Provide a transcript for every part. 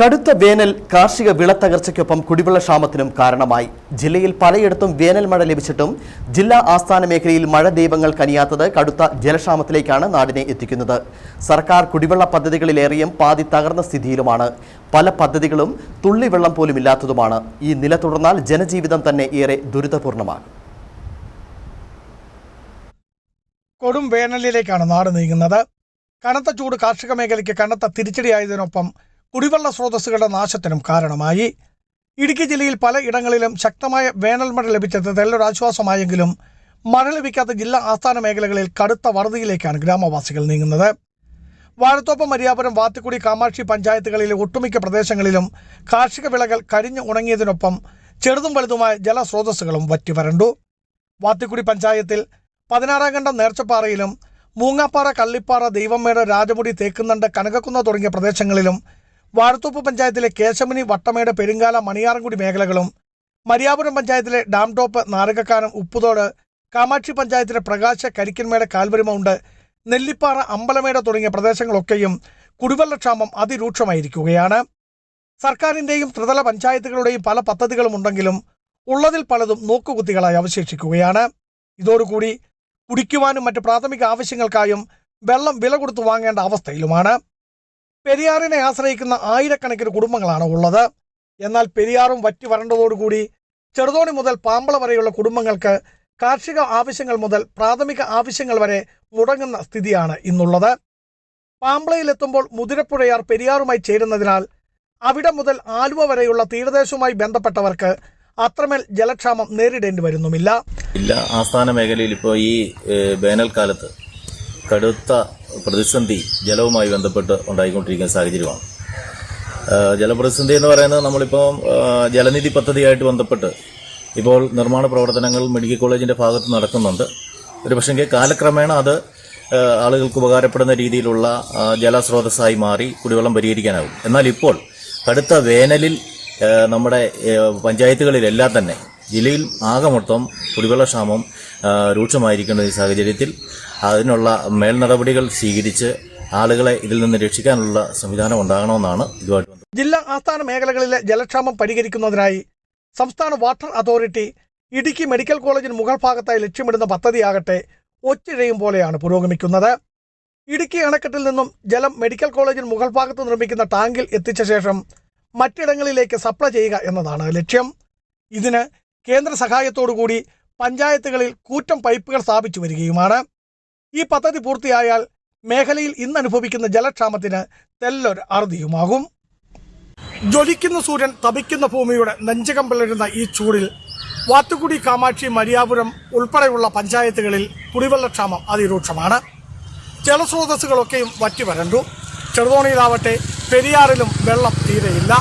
കടുത്ത വേനൽ കാർഷിക വിളത്തകർച്ചയ്ക്കൊപ്പം കുടിവെള്ള ക്ഷാമത്തിനും കാരണമായി. ജില്ലയിൽ പലയിടത്തും വേനൽ മഴ ലഭിച്ചിട്ടും ജില്ലാ ആസ്ഥാന മേഖലയിൽ മഴ ദൈവങ്ങൾ കനിയാത്തത് കടുത്ത ജലക്ഷാമത്തിലേക്കാണ് നാടിനെ എത്തിക്കുന്നത്. സർക്കാർ കുടിവെള്ള പദ്ധതികളിലേറെയും പാതി തകർന്ന സ്ഥിതിയിലുമാണ്. പല പദ്ധതികളും തുള്ളിവെള്ളം പോലും ഇല്ലാത്തതുമാണ് ഈ നില തുടർന്നാൽ ജനജീവിതം തന്നെ ഏറെ ദുരിതപൂർണമാകും കൊടും വേനലിലേക്കാണ് നാട് നീങ്ങുന്നത്. കനത്ത ചൂട് കാർഷിക മേഖലയ്ക്ക് കനത്ത തിരിച്ചടിയായതിനൊപ്പം കുടിവെള്ള സ്രോതസ്സുകളുടെ നാശത്തിനും കാരണമായി. ഇടുക്കി ജില്ലയിൽ പല ഇടങ്ങളിലും ശക്തമായ വേനൽ മഴ ലഭിച്ചത് തെല്ലൊരാശ്വാസമായെങ്കിലും മഴ ലഭിക്കാത്ത ജില്ലാ ആസ്ഥാന മേഖലകളിൽ കടുത്ത വറുതിയിലേക്കാണ് ഗ്രാമവാസികൾ നീങ്ങുന്നത്. വാഴത്തോപ്പം മരിയാപുരം വാത്തിക്കുടി കാമാക്ഷി പഞ്ചായത്തുകളിലെ ഒട്ടുമിക്ക പ്രദേശങ്ങളിലും കാർഷിക വിളകൾ കരിഞ്ഞു ഉണങ്ങിയതിനൊപ്പം ചെറുതും വലുതുമായ ജലസ്രോതസ്സുകളും വറ്റിവരണ്ടു. വാത്തിക്കുടി പഞ്ചായത്തിൽ പതിനാറാം കണ്ടം നേർച്ചപ്പാറയിലും മൂങ്ങാപ്പാറ കള്ളിപ്പാറ ദൈവമേട് രാജമുടി തേക്കുന്നണ്ട് കനകക്കുന്ന തുടങ്ങിയ പ്രദേശങ്ങളിലും വാഴത്തോപ്പ് പഞ്ചായത്തിലെ കേശമനി വട്ടമേട് പെരുങ്കാല മണിയാറൻകുടി മേഖലകളും മരിയാപുരം പഞ്ചായത്തിലെ ഡാം ടോപ്പ് നാരകക്കാനം ഉപ്പുതോട് കാമാക്ഷി പഞ്ചായത്തിലെ പ്രകാശ കരിക്കൻമേട് കാൽവരിമൗണ്ട് നെല്ലിപ്പാറ അമ്പലമേട് തുടങ്ങിയ പ്രദേശങ്ങളൊക്കെയും കുടിവെള്ളക്ഷാമം അതിരൂക്ഷമായിരിക്കുകയാണ്. സർക്കാരിന്റെയും ത്രിതല പഞ്ചായത്തുകളുടെയും പല പദ്ധതികളും ഉണ്ടെങ്കിലും ഉള്ളതിൽ പലതും നോക്കുകുത്തികളായി അവശേഷിക്കുകയാണ്. ഇതോടുകൂടി കുടിക്കുവാനും മറ്റ് പ്രാഥമിക ആവശ്യങ്ങൾക്കായും വെള്ളം വില കൊടുത്തു വാങ്ങേണ്ട അവസ്ഥയിലുമാണ്. പെരിയാറിനെ ആശ്രയിക്കുന്ന ആയിരക്കണക്കിന് കുടുംബങ്ങളാണ് ഉള്ളത്. എന്നാൽ പെരിയാറും വറ്റി വരണ്ടതോടുകൂടി ചെറുതോണി മുതൽ പാമ്പള വരെയുള്ള കുടുംബങ്ങൾക്ക് കാർഷിക ആവശ്യങ്ങൾ മുതൽ പ്രാഥമിക ആവശ്യങ്ങൾ വരെ മുടങ്ങുന്ന സ്ഥിതിയാണ് ഇന്നുള്ളത്. പാമ്പളയിലെത്തുമ്പോൾ മുതിരപ്പുഴയാർ പെരിയാറുമായി ചേരുന്നതിനാൽ അവിടെ മുതൽ ആലുവ വരെയുള്ള തീരദേശവുമായി ബന്ധപ്പെട്ടവർക്ക് അത്രമേൽ ജലക്ഷാമം നേരിടേണ്ടി വരുന്നുമില്ല. ഇല്ല ആസ്ഥാന മേഖലയിൽ ഇപ്പോൾ ഈ വേനൽക്കാലത്ത് കടുത്ത പ്രതിസന്ധി ജലവുമായി ബന്ധപ്പെട്ട് ഉണ്ടായിക്കൊണ്ടിരിക്കുന്ന സാഹചര്യമാണ്. ജലപ്രതിസന്ധി എന്ന് പറയുന്നത് നമ്മളിപ്പോൾ ജലനിധി പദ്ധതിയായിട്ട് ബന്ധപ്പെട്ട് ഇപ്പോൾ നിർമ്മാണ പ്രവർത്തനങ്ങൾ മെഡിക്കൽ കോളേജിന്റെ ഭാഗത്ത് നടക്കുന്നുണ്ട്. ഒരു പക്ഷേ കാലക്രമേണ അത് ആളുകൾക്ക് ഉപകാരപ്പെടുന്ന രീതിയിലുള്ള ജലസ്രോതസ്സായി മാറി കുടിവെള്ളം പരിഹരിക്കാനാകും. എന്നാൽ ഇപ്പോൾ കടുത്ത വേനലിൽ നമ്മുടെ പഞ്ചായത്തുകളിലെല്ലാം തന്നെ ജില്ലയിൽ ആകെ മൊത്തം കുടിവെള്ളക്ഷാമം രൂക്ഷമായിരിക്കുന്ന ഈ സാഹചര്യത്തിൽ അതിനുള്ള മേൽനടപടികൾ സ്വീകരിച്ച് ആളുകളെ ഇതിൽ നിന്ന് രക്ഷിക്കാനുള്ള സംവിധാനം ഉണ്ടാകണമെന്നാണ് ഇതുമായിട്ട് ജില്ലാ ആസ്ഥാന മേഖലകളിലെ ജലക്ഷാമം പരിഹരിക്കുന്നതിനായി സംസ്ഥാന വാട്ടർ അതോറിറ്റി ഇടുക്കി മെഡിക്കൽ കോളേജിന് മുകൾ ഭാഗത്തായി ലക്ഷ്യമിടുന്ന പദ്ധതിയാകട്ടെ ഒച്ചിഴയും പോലെയാണ് പുരോഗമിക്കുന്നത്. ഇടുക്കി അണക്കെട്ടിൽ നിന്നും ജലം മെഡിക്കൽ കോളേജിന് മുകൾ ഭാഗത്ത് നിർമ്മിക്കുന്ന ടാങ്കിൽ എത്തിച്ച ശേഷം മറ്റിടങ്ങളിലേക്ക് സപ്ലൈ ചെയ്യുക എന്നതാണ് ലക്ഷ്യം. ഇതിന് കേന്ദ്ര സഹായത്തോടുകൂടി പഞ്ചായത്തുകളിൽ കൂറ്റം പൈപ്പുകൾ സ്ഥാപിച്ചു വരികയുമാണ്. ഈ പദ്ധതി പൂർത്തിയായാൽ മേഖലയിൽ ഇന്ന് അനുഭവിക്കുന്ന ജലക്ഷാമത്തിന് തെല്ലൊരു അറുതിയുമാകും. ജ്വലിക്കുന്ന സൂര്യൻ തപിക്കുന്ന ഭൂമിയുടെ നെഞ്ചകം പിളരുന്ന ഈ ചൂടിൽ വാത്തുകുടി കാമാക്ഷി മരിയാപുരം ഉൾപ്പെടെയുള്ള പഞ്ചായത്തുകളിൽ കുടിവെള്ളക്ഷാമം അതിരൂക്ഷമാണ്. ജലസ്രോതസ്സുകളൊക്കെയും വറ്റി വരണ്ടു. ചെറുതോണിയിലാവട്ടെ പെരിയാറിലും വെള്ളം തീരെയില്ല.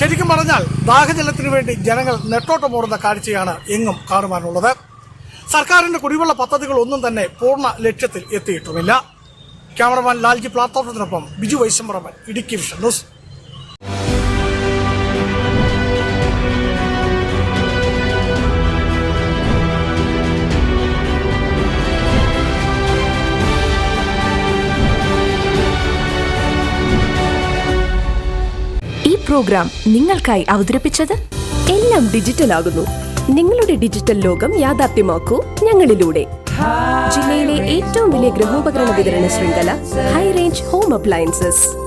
ശരിക്കും പറഞ്ഞാൽ ദാഹജലത്തിനു വേണ്ടി ജനങ്ങൾ നെട്ടോട്ടമോടുന്ന കാഴ്ചയാണ് എങ്ങും കാണുവാനുള്ളത്. സർക്കാരിന്റെ കുടിവെള്ള പദ്ധതികൾ ഒന്നും തന്നെ പൂർണ ലക്ഷ്യത്തിൽ എത്തിയിട്ടുമില്ല. ക്യാമറമാൻ ലാൽജി പ്ലാത്തോട്ടത്തിനൊപ്പം ബിജു വൈശംബറമൻ ഇടുക്കി വിഷൻ ന്യൂസ്. ഈ പ്രോഗ്രാം നിങ്ങൾക്കായി അവതരിപ്പിച്ചത് എല്ലാം ഡിജിറ്റൽ നിങ്ങളുടെ ഡിജിറ്റൽ ലോകം യാഥാർത്ഥ്യമാക്കൂ ഞങ്ങളിലൂടെ. ജില്ലയിലെ ഏറ്റവും വലിയ ഗൃഹോപകരണ വിതരണ ശൃംഖല ഹൈ റേഞ്ച് ഹോം അപ്ലയൻസസ്